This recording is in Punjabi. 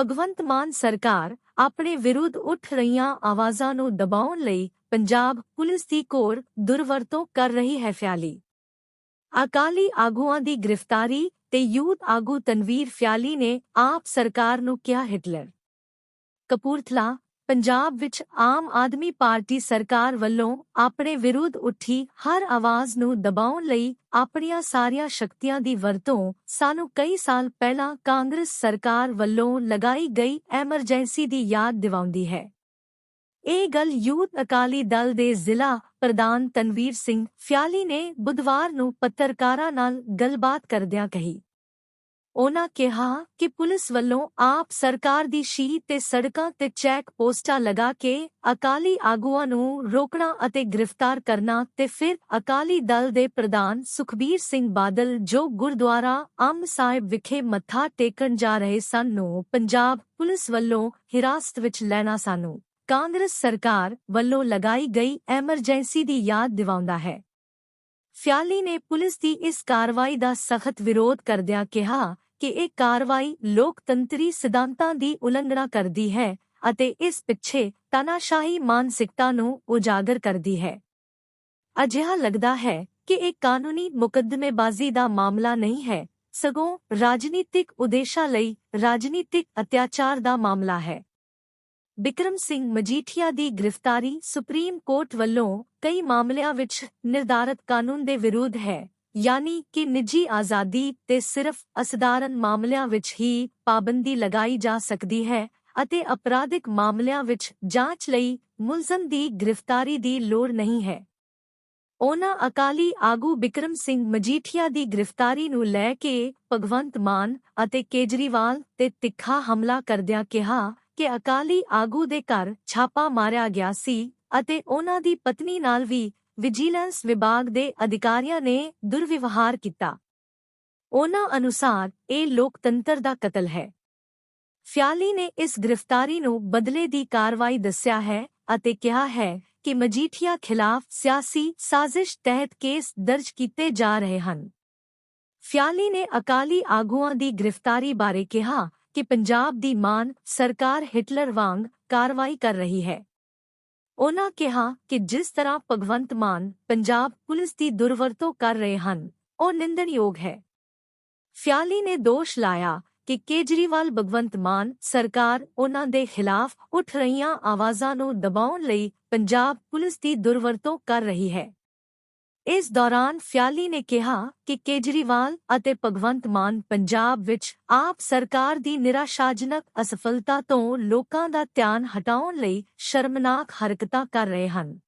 ਭਗਵੰਤ ਮਾਨ ਸਰਕਾਰ ਆਪਣੇ ਵਿਰੁੱਧ ਉੱਠ ਰਹੀਆਂ ਆਵਾਜ਼ਾਂ ਨੂੰ ਦਬਾਉਣ ਲਈ ਪੰਜਾਬ ਪੁਲਿਸ ਦੀ ਕੋਰ ਦੁਰਵਰਤੋਂ ਕਰ ਰਹੀ ਹੈ ਫਿਆਲੀ। ਅਕਾਲੀ ਆਗੂਆਂ ਦੀ ਗ੍ਰਿਫਤਾਰੀ ਤੇ ਯੂਥ ਆਗੂ ਤਨਵੀਰ ਫਿਆਲੀ ਨੇ ਆਪ ਸਰਕਾਰ ਨੂੰ ਕਿਹਾ, ਹਿਟਲਰ। ਕਪੂਰਥਲਾ ਪੰਜਾਬ ਵਿੱਚ ਆਮ ਆਦਮੀ ਪਾਰਟੀ ਸਰਕਾਰ ਵੱਲੋਂ ਆਪਣੇ ਵਿਰੁੱਧ ਉੱਠੀ ਹਰ ਆਵਾਜ਼ ਨੂੰ ਦਬਾਉਣ ਲਈ ਆਪਣੀਆਂ ਸਾਰੀਆਂ ਸ਼ਕਤੀਆਂ ਦੀ ਵਰਤੋਂ ਸਾਨੂੰ ਕਈ ਸਾਲ ਪਹਿਲਾਂ ਕਾਂਗਰਸ ਸਰਕਾਰ ਵੱਲੋਂ ਲਗਾਈ ਗਈ ਐਮਰਜੈਂਸੀ ਦੀ ਯਾਦ ਦਿਵਾਉਂਦੀ ਹੈ। ਇਹ ਗੱਲ ਯੂਥ ਅਕਾਲੀ ਦਲ ਦੇ ਜ਼ਿਲ੍ਹਾ ਪ੍ਰਧਾਨ ਤਨਵੀਰ ਸਿੰਘ ਫਿਆਲੀ ਨੇ ਬੁੱਧਵਾਰ ਨੂੰ ਪੱਤਰਕਾਰਾਂ ਨਾਲ ਗੱਲਬਾਤ ਕਰਦਿਆਂ ਕਹੀ। ਉਨ੍ਹਾਂ ਕਿਹਾ ਕਿ ਪੁਲਿਸ ਵੱਲੋਂ ਆਪ ਸਰਕਾਰ ਦੀ ਸ਼ੀਟ ਤੇ ਸੜਕਾਂ ਤੇ ਚੈੱਕ ਪੋਸਟਾਂ ਲਗਾ ਕੇ ਅਕਾਲੀ ਆਗੂਆਂ ਨੂੰ ਰੋਕਣਾ ਅਤੇ ਗ੍ਰਿਫਤਾਰ ਕਰਨਾ ਤੇ ਫਿਰ ਅਕਾਲੀ ਦਲ ਦੇ ਪ੍ਰਧਾਨ ਸੁਖਬੀਰ ਸਿੰਘ ਬਾਦਲ ਜੋ ਗੁਰਦੁਆਰਾ ਅੰਮ ਸਾਹਿਬ ਵਿਖੇ ਮੱਥਾ ਟੇਕਣ ਜਾ ਰਹੇ ਸਨ ਨੂੰ ਪੰਜਾਬ ਪੁਲਿਸ ਵੱਲੋਂ ਹਿਰਾਸਤ ਵਿੱਚ ਲੈਣਾ ਸਾਨੂੰ। ਕਾਂਗਰਸ ਸਰਕਾਰ ਵੱਲੋਂ ਲਗਾਈ ਗਈ ਐਮਰਜੈਂਸੀ ਦੀ ਯਾਦ ਦਿਵਾਉਂਦਾ ਹੈ। ਫਿਆਲੀ ਨੇ ਪੁਲਿਸ ਦੀ ਇਸ ਕਾਰਵਾਈ ਦਾ ਸਖਤ ਵਿਰੋਧ ਕਰਦਿਆਂ ਕਿਹਾ ਕਿ ਇਹ ਕਾਰਵਾਈ ਲੋਕਤੰਤਰੀ ਸਿਧਾਂਤਾਂ ਦੀ ਉਲੰਘਣਾ ਕਰਦੀ ਹੈ ਅਤੇ ਇਸ ਪਿੱਛੇ ਤਨਾਸ਼ਾਹੀ ਮਾਨਸਿਕਤਾ ਨੂੰ ਉਜਾਗਰ ਕਰਦੀ ਹੈ। ਅਜਿਹਾ ਲੱਗਦਾ ਹੈ ਕਿ ਇਹ ਕਾਨੂੰਨੀ ਮੁਕੱਦਮੇਬਾਜ਼ੀ ਦਾ ਮਾਮਲਾ ਨਹੀਂ ਹੈ, ਸਗੋਂ ਰਾਜਨੀਤਿਕ ਉਦੇਸ਼ਾਂ ਲਈ ਰਾਜਨੀਤਿਕ ਅਤਿਆਚਾਰ ਦਾ ਮਾਮਲਾ ਹੈ। ਬਿਕਰਮ ਸਿੰਘ ਮਜੀਠੀਆ ਦੀ ਗ੍ਰਿਫਤਾਰੀ ਸੁਪਰੀਮ ਕੋਰਟ ਵੱਲੋਂ ਕਈ ਮਾਮਲਿਆਂ ਵਿੱਚ ਨਿਰਧਾਰਤ ਕਾਨੂੰਨ ਦੇ ਵਿਰੁੱਧ ਹੈ। ਯਾਨੀ ਕਿ ਨਿੱਜੀ ਆਜ਼ਾਦੀ ਤੇ ਸਿਰਫ ਅਸਧਾਰਨ ਮਾਮਲਿਆਂ ਵਿੱਚ ਹੀ ਪਾਬੰਦੀ ਲਗਾਈ ਜਾ ਸਕਦੀ ਹੈ ਅਤੇ ਅਪਰਾਧਿਕ ਮਾਮਲਿਆਂ ਵਿੱਚ ਜਾਂਚ ਲਈ ਮੁਲਜ਼ਮ ਦੀ ਗ੍ਰਿਫਤਾਰੀ ਦੀ ਲੋੜ ਨਹੀਂ ਹੈ। ਉਹਨਾਂ ਅਕਾਲੀ ਆਗੂ ਬਿਕਰਮ ਸਿੰਘ ਮਜੀਠੀਆ ਦੀ ਗ੍ਰਿਫਤਾਰੀ ਨੂੰ ਲੈ ਕੇ ਭਗਵੰਤ ਮਾਨ ਅਤੇ ਕੇਜਰੀਵਾਲ ਤੇ ਤਿੱਖਾ ਹਮਲਾ ਕਰਦਿਆਂ ਕਿਹਾ ਕਿ ਅਕਾਲੀ ਆਗੂ ਦੇ ਘਰ ਛਾਪਾ ਮਾਰਿਆ ਗਿਆ ਸੀ ਅਤੇ ਉਹਨਾਂ ਦੀ ਪਤਨੀ ਨਾਲ ਵੀ ਵਿਜੀਲੈਂਸ ਵਿਭਾਗ ਦੇ ਅਧਿਕਾਰੀਆਂ ਨੇ ਦੁਰਵਿਵਹਾਰ ਕੀਤਾ। ਉਹਨਾਂ ਅਨੁਸਾਰ ਇਹ ਲੋਕਤੰਤਰ ਦਾ ਕਤਲ ਹੈ। ਫਿਆਲੀ ਨੇ ਇਸ ਗ੍ਰਿਫਤਾਰੀ ਨੂੰ ਬਦਲੇ ਦੀ ਕਾਰਵਾਈ ਦੱਸਿਆ ਹੈ ਅਤੇ ਕਿਹਾ ਹੈ ਕਿ ਮਜੀਠੀਆ ਖਿਲਾਫ ਸਿਆਸੀ ਸਾਜ਼ਿਸ਼ ਤਹਿਤ ਕੇਸ ਦਰਜ ਕੀਤੇ ਜਾ ਰਹੇ ਹਨ। ਫਿਆਲੀ ਨੇ ਅਕਾਲੀ ਆਗੂਆਂ ਦੀ ਗ੍ਰਿਫਤਾਰੀ ਬਾਰੇ ਕਿਹਾ ਕਿ ਪੰਜਾਬ ਦੀ ਮਾਨ ਸਰਕਾਰ ਹਿਟਲਰ ਵਾਂਗ ਕਾਰਵਾਈ ਕਰ ਰਹੀ ਹੈ। ਉਨ੍ਹਾਂ ਕਿਹਾ ਕਿ ਜਿਸ ਤਰ੍ਹਾਂ ਭਗਵੰਤ ਮਾਨ ਪੰਜਾਬ ਪੁਲਿਸ ਦੀ ਦੁਰਵਰਤੋਂ ਕਰ ਰਹੇ ਹਨ, ਉਹ ਨਿੰਦਣਯੋਗ ਹੈ। ਫਿਆਲੀ ਨੇ ਦੋਸ਼ ਲਾਇਆ ਕਿ ਕੇਜਰੀਵਾਲ, ਭਗਵੰਤ ਮਾਨ ਸਰਕਾਰ ਉਹਨਾਂ ਦੇ ਖਿਲਾਫ ਉੱਠ ਰਹੀਆਂ ਆਵਾਜ਼ਾਂ ਨੂੰ ਦਬਾਉਣ ਲਈ ਪੰਜਾਬ ਪੁਲਿਸ ਦੀ ਦੁਰਵਰਤੋਂ ਕਰ ਰਹੀ ਹੈ। ਇਸ ਦੌਰਾਨ ਫਿਆਲੀ ਨੇ ਕਿਹਾ ਕਿ ਕੇਜਰੀਵਾਲ ਅਤੇ ਭਗਵੰਤ ਮਾਨ ਪੰਜਾਬ ਵਿੱਚ ਆਪ ਸਰਕਾਰ ਦੀ ਨਿਰਾਸ਼ਾਜਨਕ ਅਸਫਲਤਾ ਤੋਂ ਲੋਕਾਂ ਦਾ ਧਿਆਨ ਹਟਾਉਣ ਲਈ ਸ਼ਰਮਨਾਕ ਹਰਕਤਾਂ ਕਰ ਰਹੇ ਹਨ।